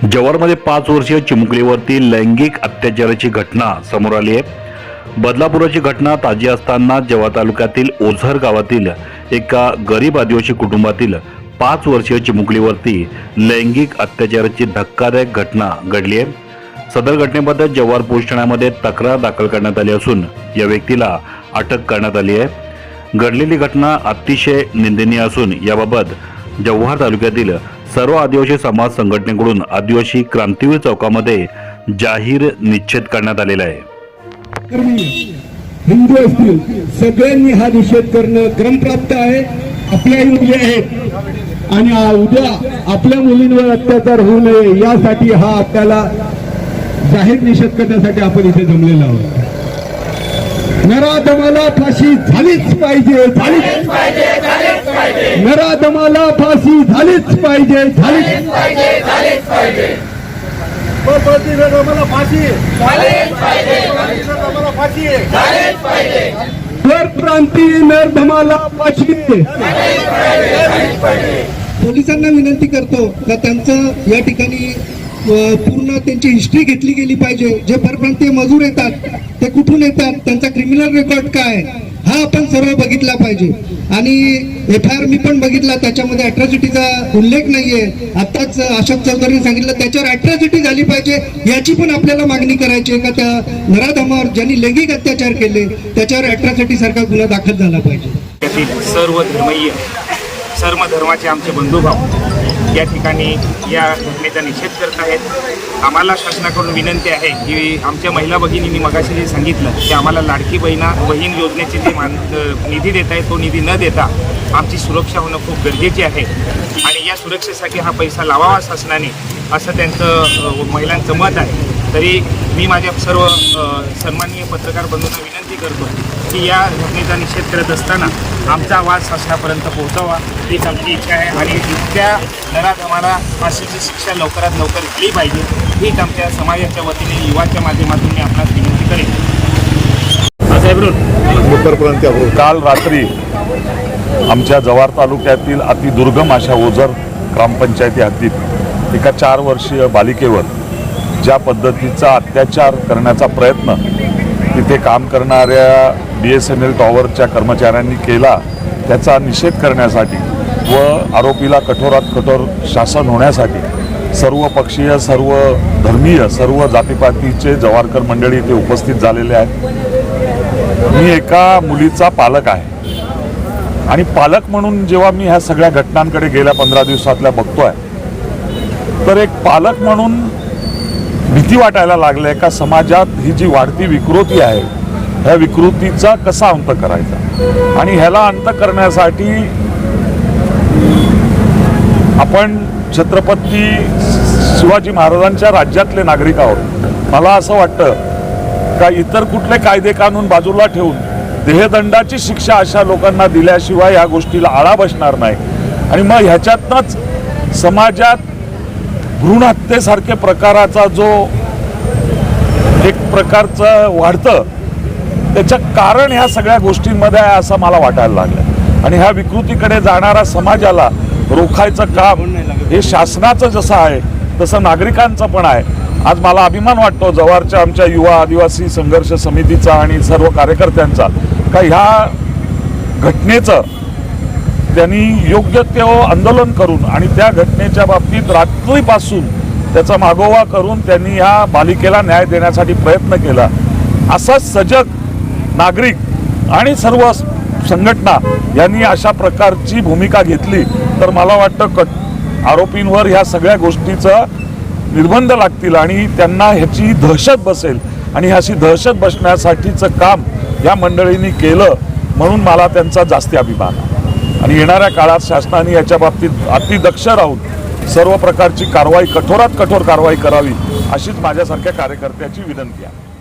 जव्हारमध्ये पाच वर्षीय चिमुकलीवरती लैंगिक अत्याचाराची घटना समोर आली आहे. बदलापुराची घटना ताजी असताना जव्हार तालुक्यातील ओझर गावातील एका गरीब आदिवासी कुटुंबातील पाच वर्षीय चिमुकलीवरती लैंगिक अत्याचाराची धक्कादायक घटना घडली आहे. सदर घटनेबद्दल जव्हार पोलीस ठाण्यामध्ये तक्रार दाखल करण्यात आली असून या व्यक्तीला अटक करण्यात आली आहे. घडलेली घटना अतिशय निंदनीय असून याबाबत जव्हार तालुक्यातील सर्व आदिवासी समाज संघटनेकडून आदिवासी क्रांतीवीर चौकामध्ये जाहीर निश्चित करण्यात आलेला आहे. हिंदू असतील सगळ्यांनी हा निषेध करणं क्रमप्राप्त आहे आपल्याही मुली आहेत. आणि उद्या आपल्या मुलींवर अत्याचार होऊ नये यासाठी हा आपल्याला जाहीर निषेध करण्यासाठी आपण इथे जमलेला आहोत. नराधमाला फाशी झालीच पाहिजे झालीच नराधमाला फाशी झालीच पाहिजे झालीच मला फाशी. मला फाशी. वर क्रांती नरधमाला फाशी. पोलिसांना विनंती करतो का त्यांचं या ठिकाणी पूर्ण त्यांची हिस्ट्री घेतली गेली पाहिजे. जे परप्रांतीय मजूर येतात ते कुठून येतात त्यांचा क्रिमिनल रेकॉर्ड काय हा आपण सर्व बघितला पाहिजे. आणि एफ आय आर मी पण बघितला त्याच्यामध्ये अट्रॉसिटीचा उल्लेख नाहीये. आताच अशोक चौधरीने सांगितलं त्याच्यावर अट्रॉसिटी झाली पाहिजे याची पण आपल्याला मागणी करायची आहे का? त्या नराधमावर ज्यांनी लैंगिक अत्याचार केले त्याच्यावर अट्रॉसिटी सारखा गुन्हा दाखल झाला पाहिजे. सर्व धर्मीय सर्व धर्माचे आमचे बंधुभाव या ठिकाणी या घटनेचा निषेध करत आहेत आम्हाला शासनाकडून विनंती आहे की आमच्या महिला भगिनींनी मगाशी जे सांगितलं की आम्हाला लाडकी बहिणा बहीण योजनेचे जे मान निधी देत आहे तो निधी न देता आमची सुरक्षा होणं खूप गरजेची आहे. आणि या सुरक्षेसाठी हा पैसा लावावा शासनाने असं त्यांचं महिलांचं मत आहे. तरी मी माझ्या सर्व सन्माननीय पत्रकार बंधूंना विनंती करतो की या घटनेचा निषेध करत असताना आमचा आवाज शासनापर्यंत पोहोचावा. हीच आमची इच्छा आहे आणि इतक्या आम्हाला फाशीची शिक्षा लवकरात लवकर केली पाहिजे. हीच आमच्या समाजाच्या वतीने युवाच्या माध्यमातून मी आपणास विनंती करेन. उत्तरपर्यंत काल रात्री आमच्या जव्हार तालुक्यातील अतिदुर्गम अशा ओझर ग्रामपंचायती हद्दीत एका चार वर्षीय बालिकेवर ज्या पद्धतीचा अत्याचार करण्याचा प्रयत्न तिथे काम करणाऱ्या बी एस एन एल टॉवरच्या कर्मचाऱ्यांनी केला त्याचा निषेध करण्यासाठी व आरोपीला कठोरात कठोर शासन होण्यासाठी सर्व पक्षीय सर्व धर्मीय सर्व जातीपातीचे जवारकर मंडळी इथे उपस्थित झालेले आहेत. मी एका मुलीचा पालक आहे. आणि पालक म्हणून जेव्हा मी ह्या सगळ्या घटनांकडे गेल्या पंधरा दिवसातल्या बघतोय तर एक पालक म्हणून भीती वाटायला लागले का समाजात ही जी वाढती विकृती आहे ह्या विकृतीचा कसा अंत करायचा? आणि ह्याला अंत करण्यासाठी आपण छत्रपती शिवाजी महाराजांच्या राज्यातले नागरिक आहोत. मला असं वाटतं का इतर कुठले कायदे कानून बाजूला ठेवून देहदंडाची शिक्षा अशा लोकांना दिल्याशिवाय या गोष्टीला आळा बसणार नाही. आणि मग ह्याच्यातनंच समाजात भ्रूणहत्येसारख्या प्रकाराचा जो एक प्रकारचं वाढतं त्याचं कारण ह्या सगळ्या गोष्टींमध्ये आहे असं मला वाटायला लागलं आणि ह्या विकृतीकडे जाणाऱ्या समाजाला रोखायचं काम हे शासनाचं जसं आहे तसं नागरिकांचं पण आहे. आज मला अभिमान वाटतो जव्हारच्या आमच्या युवा आदिवासी संघर्ष समितीचा आणि सर्व कार्यकर्त्यांचा का ह्या घटनेचं त्यांनी योग्य ते आंदोलन करून आणि त्या घटनेच्या बाबतीत रात्रीपासून त्याचा मागोवा करून त्यांनी ह्या बालिकेला न्याय देण्यासाठी प्रयत्न केला. असा सजग नागरिक आणि सर्व संघटना यांनी अशा प्रकारची भूमिका घेतली. तर मला वाटतं कट आरोपींवर ह्या सगळ्या गोष्टीचं निर्बंध लागतील आणि त्यांना ह्याची दहशत बसेल. आणि ह्याची दहशत बसण्यासाठीचं काम या मंडळींनी केलं म्हणून मला त्यांचा जास्ती अभिमान आहे. आणि येणाऱ्या काळात शासनाने याच्या बाबतीत अतिदक्ष राहून सर्व प्रकारची कारवाई कठोरात कठोर कारवाई करावी अशीच माझ्यासारख्या कार्यकर्त्याची विनंती आहे.